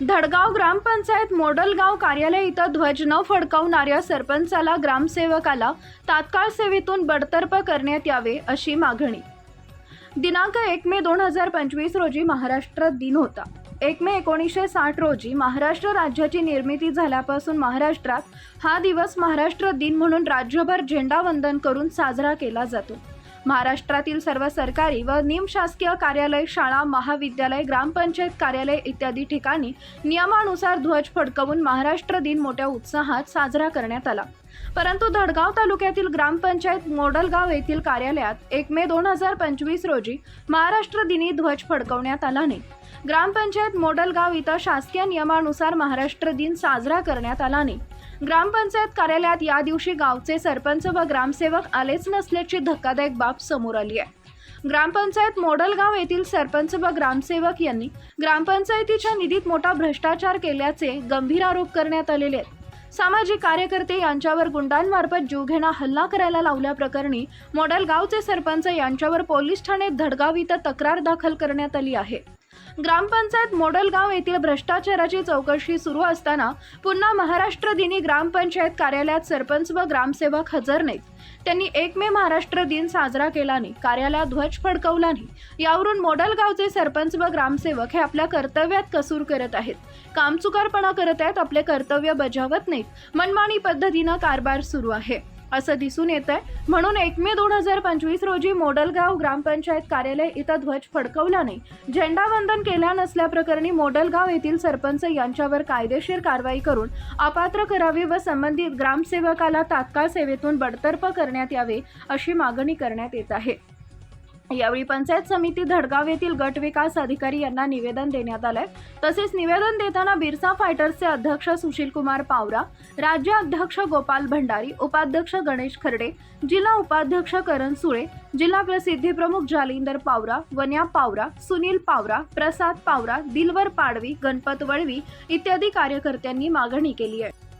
धडगाव ग्रामपंचायत मोडलगाव कार्यालय इथं ध्वज न फडकावणाऱ्या सरपंचाला ग्रामसेवकाला तात्काळ सेवेतून बडतर्फ करण्यात यावे अशी मागणी. दिनांक एक मे दोन हजार पंचवीस रोजी महाराष्ट्र दिन होता. एक मे एकोणीसशे साठ रोजी महाराष्ट्र राज्याची निर्मिती झाल्यापासून महाराष्ट्रात हा दिवस महाराष्ट्र दिन म्हणून राज्यभर झेंडावंदन करून साजरा केला जातो. महाराष्ट्रातील सर्व सरकारी व निमशासकीय कार्यालय शाळा महाविद्यालय ग्रामपंचायत कार्यालय इत्यादी ठिकाणी नियमानुसार ध्वज फडकवून महाराष्ट्र दिन मोठ्या उत्साहात साजरा करण्यात आला. परंतु धडगाव तालुक्यातील ग्रामपंचायत मोडलगाव येथील कार्यालयात एक मे दोन हजार पंचवीस रोजी महाराष्ट्र दिनी ध्वज फडकवण्यात आला नाही. ग्रामपंचायत मोडलगाव इथं शासकीय नियमानुसार महाराष्ट्र दिन साजरा करण्यात आला नाही. ग्रामपंचायत कार्यालयात या दिवशी गावचे सरपंच व ग्रामसेवक आलेच नसल्याची धक्कादायक बाब समोर आली आहे. ग्रामपंचायत मोडलगाव येथील सरपंच व ग्रामसेवक यांनी ग्रामपंचायतीच्या निधीत मोठा भ्रष्टाचार केल्याचे गंभीर आरोप करण्यात आलेले आहेत. सामाजिक कार्यकर्ते यांच्यावर गुंडांमार्फत जीवघेणा हल्ला करायला लावल्याप्रकरणी मॉडेल गावचे सरपंच यांच्यावर पोलीस ठाण्यात धडगाव इथं तक्रार दाखल करण्यात आली आहे. ग्रामपंचायत मोडलगाव येथील भ्रष्टाचाराची चौकशी सुरू असताना पुन्हा महाराष्ट्र दिनी ग्रामपंचायत कार्यालयात सरपंच व ग्रामसेवक हजर नाहीत. त्यांनी एक मे महाराष्ट्र दिन साजरा केला नाही. कार्यालयात ध्वज फडकवला नाही. यावरून मोडलगावचे सरपंच व ग्रामसेवक हे आपल्या कर्तव्यात कसूर करत आहेत. कामचुकारपणा करत आहेत. आपले कर्तव्य बजावत नाहीत. मनमानी पद्धतीनं कारभार सुरू आहे. असं दिसून येत आहे म्हणून एक मे दोन हजार पंचवीस रोजी मोडलगाव ग्रामपंचायत कार्यालय इथं ध्वज फडकवला नाही. झेंडावंदन केल्या नसल्याप्रकरणी मोडलगाव येथील सरपंच यांच्यावर कायदेशीर कारवाई करून अपात्र करावी व संबंधित ग्रामसेवकाला तात्काळ सेवेतून बडतर्फ करण्यात यावे अशी मागणी करण्यात येत आहे. यावेळी पंचायत समिती धडगाव येथील गट विकास अधिकारी यांना निवेदन देण्यात आलंय. तसेच निवेदन देताना बिरसा फायटर्सचे अध्यक्ष सुशील कुमार पावरा राज्य अध्यक्ष गोपाल भंडारी उपाध्यक्ष गणेश खर्डे जिल्हा उपाध्यक्ष करण सुळे जिल्हा प्रसिद्धी प्रमुख जालिंदर पावरा वन्या पावरा सुनील पावरा प्रसाद पावरा दिलवर पाडवी गणपत वळवी इत्यादी कार्यकर्त्यांनी मागणी केली आहे.